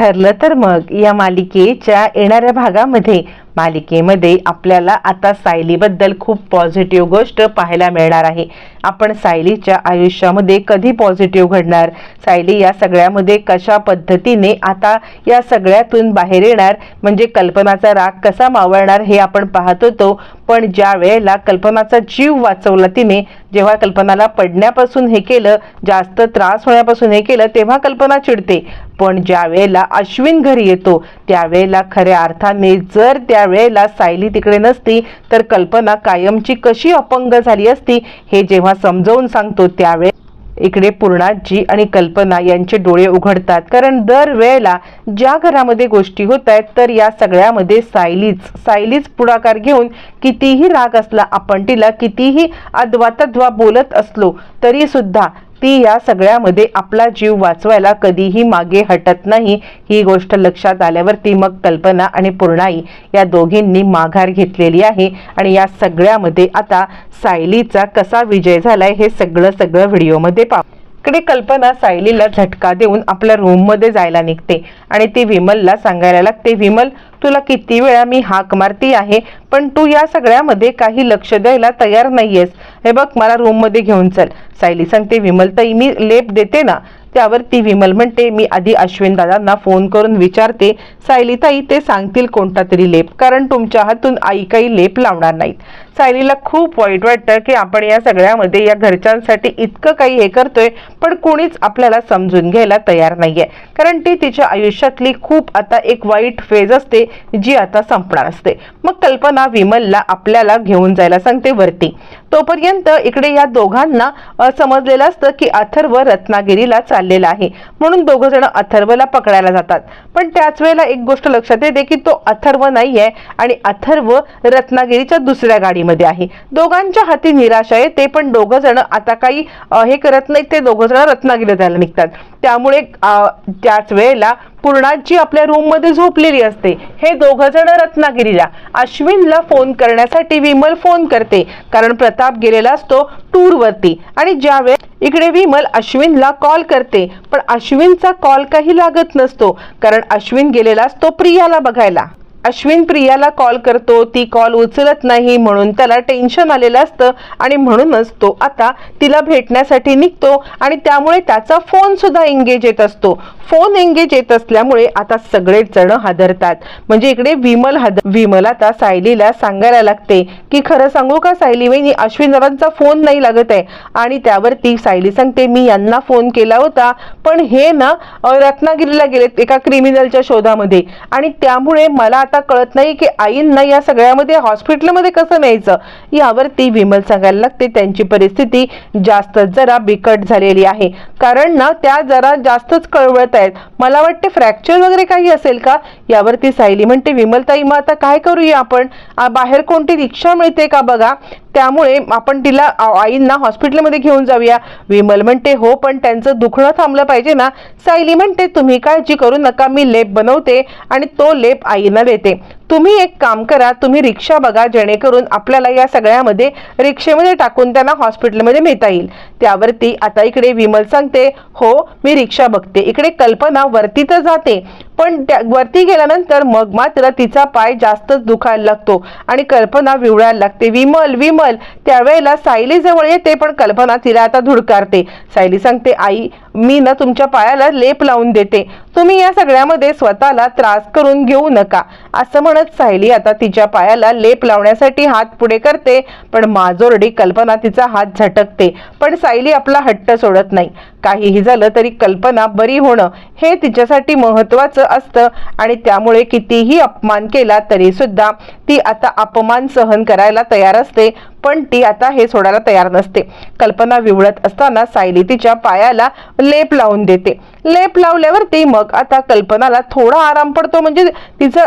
ठरलं तर मग या मालिकेच्या येणाऱ्या भागामध्ये मालिकेमध्ये आपल्याला आता सायलीबद्दल खूप पॉझिटिव्ह गोष्ट पाहायला मिळणार आहे. आपण सायलीच्या आयुष्यामध्ये कधी पॉझिटिव्ह घडणार? सायली या सगळ्यामध्ये कशा पद्धतीने आता या सगळ्यातून बाहेर येणार? म्हणजे कल्पनाचा राग कसा मावळणार हे आपण पाहत होतो. पण ज्या वेळेला कल्पनाचा जीव वाचवला तिने जेव्हा कल्पनाला पडण्यापासून हे केलं जास्त त्रास होण्यापासून हे केलं तेव्हा कल्पना चिडते. पण ज्या वेळेला अश्विन घरी येतो त्यावेळेला खऱ्या अर्थाने जर त्यावेळेला सायली तिकडे नसती तर कल्पना कायमची कशी अपंग झाली असती हे जेव्हा समजावून सांगतो त्यावेळेस इकडे पूर्णाजी आणि कल्पना यांचे डोळे उघडतात कारण दर वेळेला ज्या घरामध्ये गोष्टी होत आहेत तर या सगळ्यामध्ये सायलीच सायलीच पुढाकार घेऊन कितीही राग असला आपण तिला कितीही अद्वातद्वा बोलत असलो तरी सुद्धा ती या सगळ्यामध्ये आपला जीव वाचवायला कधीही मागे हटत नाही ही गोष्ट लक्षात आल्यावरती मग कल्पना आणि पूर्णाई या दोघींनी माघार घेतलेली आहे. आणि या सगळ्यामध्ये आता सायलीचा कसा विजय झालाय हे सगळं सगळं व्हिडिओमध्ये पाहू. इकडे कल्पना सायलीला झटका देऊन आपल्या रूममध्ये जायला निघते आणि ती विमलला सांगायला लागते विमल तुला किती वेळा मी हाक मारती आहे? पण तू या सगळ्यामध्ये काही लक्ष द्यायला तयार नाहीयेस. हे बघ मला रूममध्ये घेऊन चल. सायली सांगते विमल ताई मी लेप देते ना त्यावर ती विमल म्हणते मी आधी अश्विन दादांना फोन करून विचारते. सायलीताई ते सांगतील कोणता तरी लेप कारण तुमच्या हातून आई काही लेप लावणार नाहीत. सायलीला खूप वाईट वाटतं की आपण या सगळ्यामध्ये या घरच्यांसाठी इतकं काही हे करतोय पण कोणीच आपल्याला समजून घ्यायला तयार नाहीये. कारण ती तिच्या आयुष्यातली खूप आता एक वाईट फेज असते जी आता संपणार असते. मग कल्पना विमलला आपल्याला घेऊन जायला सांगते वरती. तोपर्यंत इकडे या दोघांना समजलेलं असतं की अथर्व रत्नागिरीला चाललेला आहे. म्हणून दोघ जण अथर्वला पकडायला जातात. पण त्याच वेळेला एक गोष्ट लक्षात येते की तो अथर्व नाही आहे आणि अथर्व रत्नागिरीच्या दुसऱ्या गाडीमध्ये आहे. दोघांच्या हाती निराशा येते पण दोघ जण आता काही हे करत नाही ते दोघ जण रत्नागिरीला जायला निघतात. त्यामुळे त्याच वेळेला पूर्णाजी आपल्या रूममध्ये झोपलेली असते. हे दोघं जण रत्नागिरीला. अश्विनला फोन करण्यासाठी विमल फोन करते. कारण प्रताप गेलेला असतो टूरवरती आणि ज्यावेळेस इकडे विमल अश्विनला कॉल करते. पण अश्विनचा कॉल काही लागत नसतो. कारण अश्विन गेलेला असतो प्रियाला बघायला. अश्विन प्रियाला कॉल करतो. ती कॉल उचलत नाही. म्हणून त्याला टेन्शन आलेलं असतं. आणि म्हणूनच तो आता तिला भेटण्यासाठी निघतो. आणि त्यामुळे त्याचा फोन सुद्धा एंगेज येत असतो. फोन एंगेज येत असल्यामुळे आता सगळेच जण हादरतात. म्हणजे इकडे विमल हाद विमल आता सायलीला सांगायला लागते की खरं सांगू का सायली वहिनी अश्विन दादांचा फोन नाही लागत आहे. आणि त्यावरती सायली सांगते मी यांना फोन केला होता पण हे ना रत्नागिरीला गेलेत एका क्रिमिनलच्या शोधामध्ये. आणि त्यामुळे मला आता कळत नाही की आईंना या सगळ्यामध्ये हॉस्पिटलमध्ये कसं न्यायचं? यावरती विमल सांगायला लागते त्यांची परिस्थिती जास्त जरा बिकट झालेली आहे. कारण ना त्या जरा जास्तच कळवळत आहेत. मला वाटते फ्रॅक्चर वगैरे काही असेल का? यावरती सायली म्हणते विमलताई मग आता काय करूया आपण? बाहेर कोणती रिक्षा मिळते का बघा? त्यामुळे आपण तिला आईंना हॉस्पिटलमध्ये घेऊन जाऊया. विमल म्हणते हो पण त्यांचं दुखणं थांबलं पाहिजे ना. सायली म्हणते तुम्ही काळजी करू नका मी लेप बनवते आणि तो लेप आईना देते. तुम्ही एक काम करा तुम्ही रिक्षा बघा जेणेकरून आपल्याला या सगळ्यामध्ये रिक्षेमध्ये टाकून त्यांना हॉस्पिटलमध्ये नेता येईल. त्यावरती आता इकडे विमल सांगते हो मी रिक्षा बघते. इकडे कल्पना वरती तर जाते पण त्या वरती गेल्यानंतर मग मात्र तिचा पाय जास्तच दुखायला लागतो आणि कल्पना विवळायला लागते. विमल विमल त्यावेळेला सायली जवळ येते पण कल्पना तिला आता धुडकारते. सायली सांगते आई मी ना तुमच्या पायाला लेप लावून देते. तुम्ही या सगळ्यामध्ये स्वतःला त्रास करून घेऊ नका. असं म्हणत सायली आता तिच्या पायाला लेप लावण्यासाठी हात पुढे करते पण माजोरडी कल्पना तिचा हात झटकते. पण सायली आपला हट्ट सोडत नाही. काहीही झालं तरी कल्पना बरी होणं हे तिच्यासाठी महत्वाचं असतं आणि त्यामुळे कितीही अपमान केला तरी सुद्धा ती आता अपमान सहन करायला तयार असते. पण ती आता हे सोडायला तयार नसते. कल्पना विवळत असताना सायली तिच्या पायाला लेप लावून देते. लेप लावल्यावरती मग आता कल्पनाला थोडा आराम पडतो. म्हणजे तिचं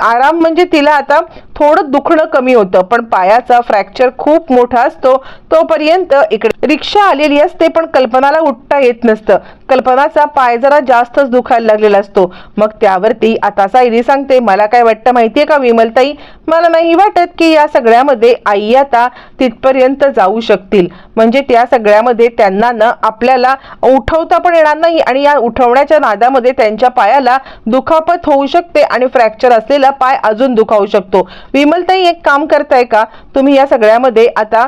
आराम म्हणजे तिला आता थोडं दुखणं कमी होतं पण पायाचा फ्रॅक्चर खूप मोठा असतो. तोपर्यंत इकडे रिक्षा आलेली असते पण कल्पनाला उठता येत नसतं. कल्पनाचा पाय जरा जास्तच दुखायला लागलेला असतो. मग त्यावरती आता सायली सांगते मला काय वाटतं माहितीये का विमलताई? मला नाही वाटत की या सगळ्यामध्ये आई आता तिथपर्यंत जाऊ शकतील. म्हणजे त्या सगळ्यामध्ये त्यांना ना आपल्याला उठवता पण येणार नाही आणि या उठवण्याच्या नादामध्ये त्यांच्या पायाला दुखापत होऊ शकते आणि फ्रॅक्चर असलेला पाय अजून दुखावू शकतो. विमलताई एक काम करताय का? तुम्ही या सगळ्यामध्ये आता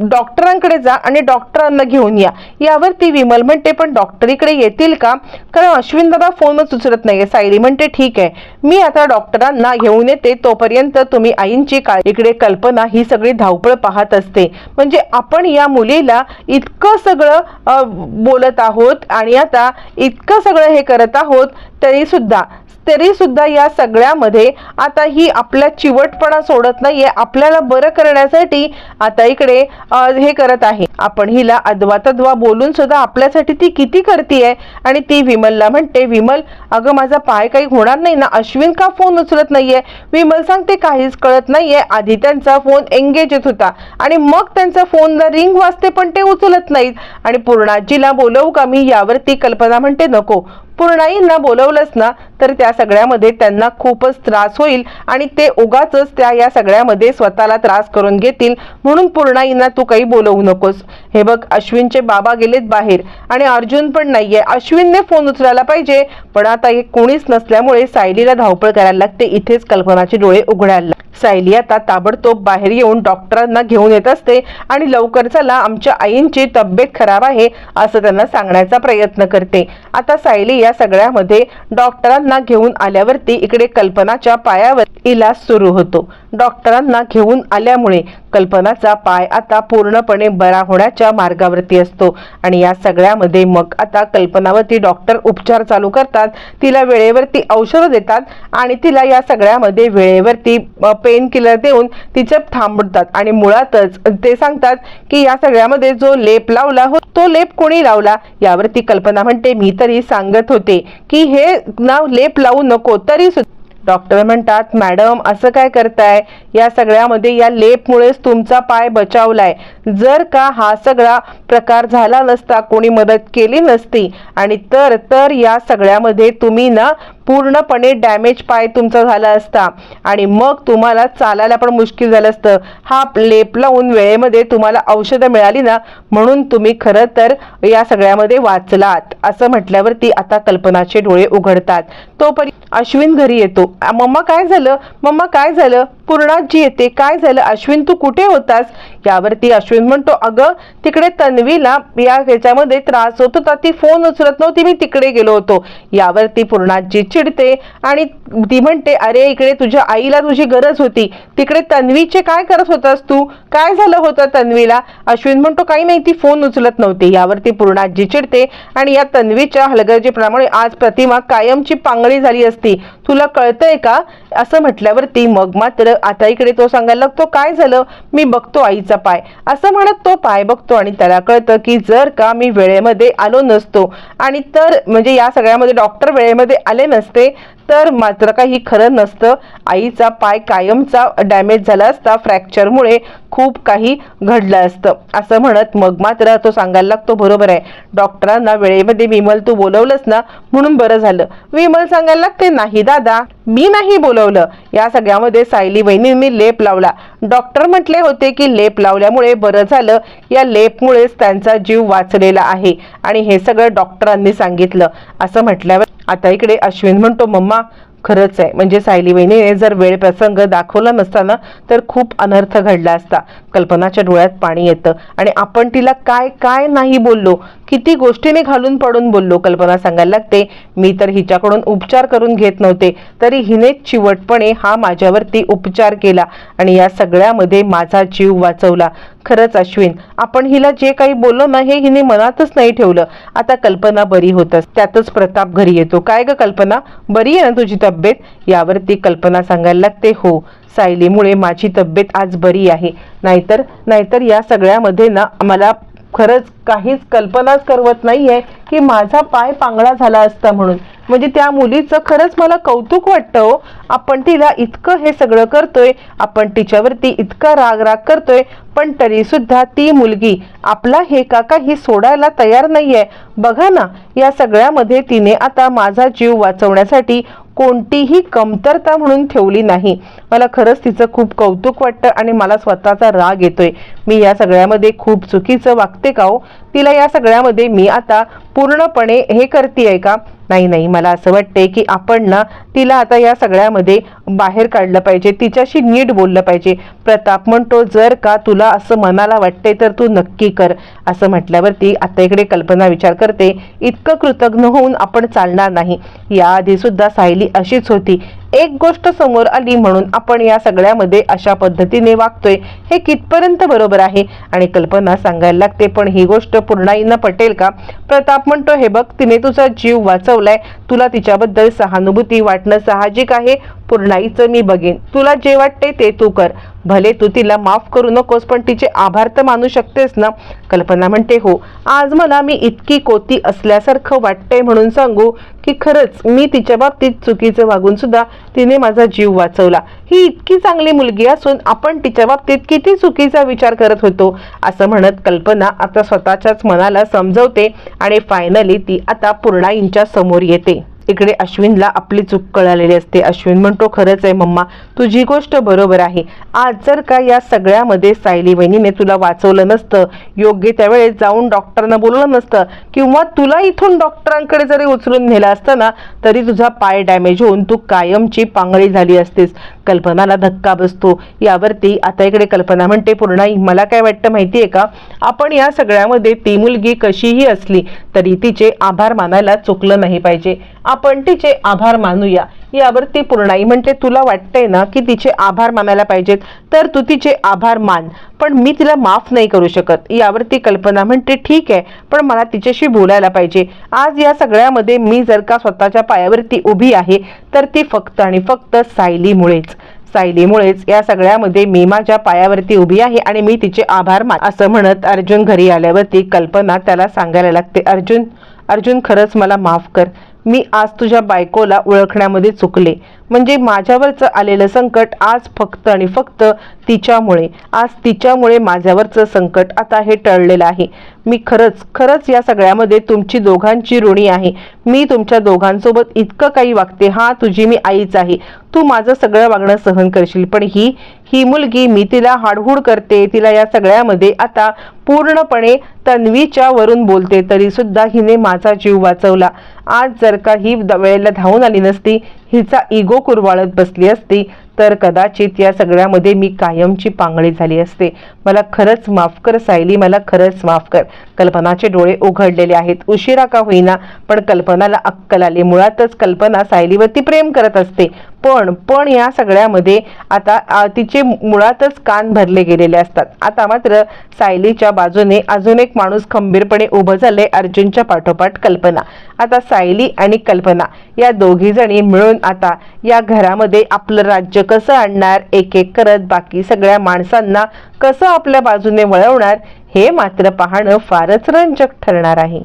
डॉक्टरांकडे जा आणि डॉक्टरांना घेऊन या. यावरती विमल म्हणते पण डॉक्टर इकडे येतील का? कारण अश्विन दादा फोनच उचलत नाहीये. सायली म्हणते ठीक आहे. मी आता डॉक्टरांना घेऊन येते. तोपर्यंत तुम्ही आईंची काळ इकडे कल्पना ही सगळी धावपळ पाहत असते. म्हणजे आपण या मुलीला इतकं सगळं बोलत आहोत आणि आता इतकं सगळं हे करत आहोत तरी सुद्धा तरी सुद्धा या सगळ्यामध्ये आता ही आपला चिवटपणा सोडत नाहीये. आपल्याला बरं करण्यासाठी आता इकडे हे करत आहे. आपण हिला अद्वा तद्वा बोलून सुद्धा आपल्यासाठी ती किती करतीये? आणि ती विमलला म्हणते विमल अगं माझा पाय काही होणार नाही ना? अश्विन का फोन उचलत नाहीये? विमल सांगते काहीच कळत नाहीये. आधी त्यांचा फोन एंगेज येत होता. आणि मग त्यांचा फोनला रिंग वाजते पण ते उचलत नाहीत. आणि पूर्णाजीला बोलवू का मी? यावरती कल्पना म्हणते नको. पूर्णाईंना बोलवलंच ना तर त्या सगळ्यामध्ये त्यांना खूपच त्रास होईल आणि ते उगाच त्या या सगळ्यामध्ये स्वतःला त्रास करून घेतील. म्हणून पूर्णाईंना तू काही बोलवू नकोस. हे बघ अश्विनचे बाबा गेलेत बाहेर आणि अर्जुन पण नाहीये. अश्विनने फोन उचलायला पाहिजे पण आता हे कोणीच नसल्यामुळे सायलीला धावपळ करायला लागते. इथेच कल्पनाचे डोळे उघडायला सायली आता ताबडतोब बाहेर येऊन डॉक्टरांना घेऊन येत असते आणि लवकर चला आमच्या आईंची तब्येत खराब आहे असं त्यांना सांगण्याचा प्रयत्न करते. आता सायली या सगळ्यामध्ये डॉक्टरांना घेऊन आल्यावरती इकडे कल्पनाच्या पायावर इलाज सुरू होतो. डॉक्टरांना घेऊन आल्यामुळे कल्पनाचा पाय आता पूर्णपणे बरा होण्याच्या मार्गावरती असतो. आणि या सगळ्यामध्ये मग आता कल्पनावरती डॉक्टर उपचार चालू करतात तिला वेळेवरती औषधं देतात आणि तिला या सगळ्यामध्ये वेळेवरती पेन किलर देऊन तिचं थांबतात आणि मुळातच ते सांगतात की या सगळ्यामध्ये जो लेप लावला हो तो लेप कोणी लावला? यावरती कल्पना म्हणते मी तरी सांगत होते की हे ना लेप लावू नको तरी सुद्धा डॉक्टर म्हणतात मॅडम असं काय करताय? या सगळ्यामध्ये या लेपमुळेच तुमचा पाय बचावलाय. जर का हा सगळा प्रकार झाला नसता कोणी मदत केली नसती आणि तर तर या सगळ्यामध्ये तुम्ही ना पूर्णपणे डॅमेज पाय तुमचा झाला असता. आणि मग तुम्हाला चालायला पण मुश्किल झालं असतं. हा लेप लावून वेळेमध्ये तुम्हाला औषधं मिळाली ना म्हणून तुम्ही खरं तर या सगळ्यामध्ये वाचलात. असं म्हटल्यावरती आता कल्पनाचे डोळे उघडतात. तोपर्यंत अश्विन घरी येतो. मम्मा काय झालं? मम्मा काय झालं? पूर्णाजी येते काय झालं? अश्विन तू कुठे होतास? यावरती अश्विन म्हणतो अगं तिकडे तन्वीला या ह्याच्यामध्ये त्रास होत होता. ती फोन उचलत नव्हती. मी तिकडे गेलो होतो. यावरती पूर्णाजी चिडते आणि ती म्हणते अरे इकडे तुझ्या आईला तुझी गरज होती. तिकडे तन्वीचे काय करत होतास तू? काय झालं होतं तन्वीला? अश्विन म्हणतो काही नाही ती फोन उचलत नव्हती. यावरती पूर्णाजी चिडते आणि या तन्वीच्या हलगर्जीपणामुळे आज प्रतिमा कायमची पांगळी झाली असती. तुला कळतंय का? असं म्हटल्यावरती मग मात्र आता इकडे तो सांगायला लागतो काय झालं? मी बघतो आईचा पाय. असं म्हणत तो पाय बघतो आणि त्याला कळतं की जर का मी वेळेमध्ये आलो नसतो आणि तर म्हणजे या सगळ्यामध्ये डॉक्टर वेळेमध्ये आले नसते तर मात्र काही खरं नसतं. आईचा पाय कायमचा डॅमेज झाला असता फ्रॅक्चरमुळे खूप काही घडलं असतं. असं म्हणत मग मात्र तो सांगायला लागतो बरोबर आहे. डॉक्टरांना वेळेमध्ये विमल तू बोलवलंस ना? म्हणून बरं झालं. विमल सांगायला लागते नाही दादा मी नाही बोलवलं. या सगळ्यामध्ये सायली बहिणींनी लेप लावला. डॉक्टर म्हटले होते की लेप लावल्यामुळे बरं झालं. या लेपमुळेच त्यांचा जीव वाचलेला आहे आणि हे सगळं डॉक्टरांनी सांगितलं. असं म्हटल्यावर आता इकडे अश्विन म्हणतो मम्मा खरंच आहे. म्हणजे सायलीबहिणीने जर वेळ प्रसंग दाखवला नसताना तर खूप अनर्थ घडला असता. कल्पनाच्या डोळ्यात पाणी येतं. आणि आपण तिला काय काय नाही बोललो किती गोष्टीने घालून पडून बोललो. कल्पना सांगायला लागते मी तर हिच्याकडून उपचार करून घेत नव्हते तरी हिने चिवटपणे हा माझ्यावरती उपचार केला आणि या सगळ्यामध्ये माझा जीव वाचवला. खरंच अश्विन आपण हिला जे काही बोललो ना हे हिने मनातच नाही ठेवलं. आता कल्पना बरी होतच. त्यातच प्रताप घरी येतो. काय ग कल्पना? बरी आहे ना तुझी तब्येत? यावरती कल्पना सांगायला लागते हो. सायलीमुळे माझी तब्येत आज बरी आहे. नाहीतर नाहीतर या सगळ्यामध्ये ना मला खरंच काहीच कल्पनाच करवत नाहीये की माझा पाय पांगळा झाला असता म्हणून. म्हणजे त्या मुलीचं खरंच मला कौतुक वाटतं हो. आपण तिला इतकं हे सगळं करतोय आपण तिच्यावरती इतका राग राग करतोय पण तरीसुद्धा ती मुलगी आपला हे काका ही सोडायला तयार नाही आहे बघा ना या सगळ्यामध्ये तिने आता माझा जीव वाचवण्यासाठी कोणतीही कमतरता म्हणून ठेवली नाही. मला खरंच तिचं खूप कौतुक वाटतं आणि मला स्वतःचा राग येतोय. मी या सगळ्यामध्ये खूप चुकीचं वागते का हो? तिला या सगळ्यामध्ये मी आता पूर्णपणे हे करते आहे का? नाही नाही. मला असं वाटतंय की आपण ना तिला आता या सगळ्यामध्ये बाहेर काढलं पाहिजे तिच्याशी नीट बोललं पाहिजे. प्रताप म्हणतो जर का तुला असं मनाला वाटते तर तू नक्की कर. असं म्हटल्यावरती आता इकडे कल्पना विचार करते इतकं कृतज्ञ होऊन आपण चालणार नाही. याआधी सुद्धा सायली अशीच होती. एक गोष्ट समोर आली म्हणून आपण या सगळ्यामध्ये अशा पद्धतीने वागतोय. हे कितपर्यंत बरोबर आहे? आणि कल्पना सांगायला लागते पण ही गोष्ट पूर्णाईंना पटेल का? प्रताप म्हणतो हे बघ तिने तुझा जीव वाचवलाय. तुला तिच्याबद्दल सहानुभूती वाटणं साहजिक आहे. पूर्णाईचं मी बघेन. तुला जे वाटते ते तू कर. भले तू तिला माफ करू नकोस पण तिचे आभार तर मानू शकतेस ना? कल्पना म्हणते हो आज मला मी इतकी कोती असल्यासारखं वाटतंय म्हणून सांगू की खरंच मी तिच्या बाबतीत चुकीचं वागून सुद्धा तिने माझा जीव वाचवला. ही इतकी चांगली मुलगी असून आपण तिच्या बाबतीत किती चुकीचा विचार करत होतो? असं म्हणत कल्पना आता स्वतःच्याच मनाला समजवते आणि फायनली ती आता पूर्णाईंच्या समोर येते. इकडे अश्विनला आपली चूक कळालेली असते. अश्विन म्हणतो खरंच आहे मम्मा तुझी गोष्ट बरोबर आहे. आज जर का या सगळ्यामध्ये सायली बहिणीने तुला वाचवलं नसतं योग्य त्यावेळेस जाऊन डॉक्टरना बोलवलं नसतं किंवा तुला इथून डॉक्टरांकडे जरी उचलून नेलं असतं ना तरी तुझा पाय डॅमेज होऊन तू कायमची पांगळी झाली असतेस. कल्पनाला धक्का बसतो. यावरती आता इकडे कल्पना म्हणते पूर्णाई मला काय वाटतं माहितीये का? आपण या सगळ्यामध्ये ती मुलगी कशीही असली तरी तिचे आभार मानायला चुकलं नाही पाहिजे. आपण तिचे आभार मानूया. यावरती पूर्णाई म्हणते तुला वाटतंय ना की तिचे आभार मानायला पाहिजेत? तर तू तिचे आभार मान. पण मी तिला माफ नाही करू शकत. यावरती कल्पना म्हणते ठीक आहे पण मला तिच्याशी बोलायला पाहिजे. आज या सगळ्यामध्ये मी जर का स्वतःच्या पायावरती उभी आहे तर ती फक्त आणि फक्त सायलीमुळेच. सायलीमुळेच या सगळ्यामध्ये मी माझ्या पायावरती उभी आहे आणि मी तिचे आभार मान असं म्हणत अर्जुन घरी आल्यावरती कल्पना त्याला सांगायला लागते अर्जुन अर्जुन खरंच मला माफ कर. मी आज तुझ्या बायकोला ओळखण्यामध्ये चुकले. म्हणजे माझ्यावरचं आलेलं संकट आज फक्त आणि फक्त तिच्यामुळे. आज तिच्यामुळे माझ्यावरचं संकट आता हे टळलेलं आहे. मी खरंच खरंच या सगळ्यामध्ये तुमची दोघांची ऋणी आहे. मी तुमच्या दोघांसोबत इतकं काही वागते हा तुझी मी आईच आहे. तू माझं सगळं वागणं सहन करशील पण ही ही मुलगी मी तिला हाडहूड करते तिला या सगळ्यामध्ये आता पूर्णपणे तन्वीच्या वरून बोलते तरी सुद्धा हिने माझा जीव वाचवला. आज जर का ही द- वेळेला धावून आली नसती हिचा इगो कुरवाळत बसली असती तर कदाचित या सगळ्यामध्ये मी कायमची पांगळी झाली असते. मला खरंच माफ कर सायली मला खरंच माफ कर. कल्पनाचे डोळे उघडलेले आहेत. उशिरा का होईना पण कल्पनाला अक्कल आली. मुळातच कल्पना सायलीवरती प्रेम करत असते. पण पण या सगळ्यामध्ये आता तिचे मुळातच कान भरले गेलेले असतात. आता मात्र सायलीच्या बाजूने अजून एक माणूस खंबीरपणे उभं झाले अर्जुनच्या पाठोपाठ कल्पना. आता सायली आणि कल्पना या दोघी जणी मिळून आता या घरामध्ये आपलं राज्य कसं आणणार एक एक करत बाकी सगळ्या माणसांना कसं आपल्या बाजूने वळवणार हे मात्र पाहणं फारच रंजक ठरणार आहे.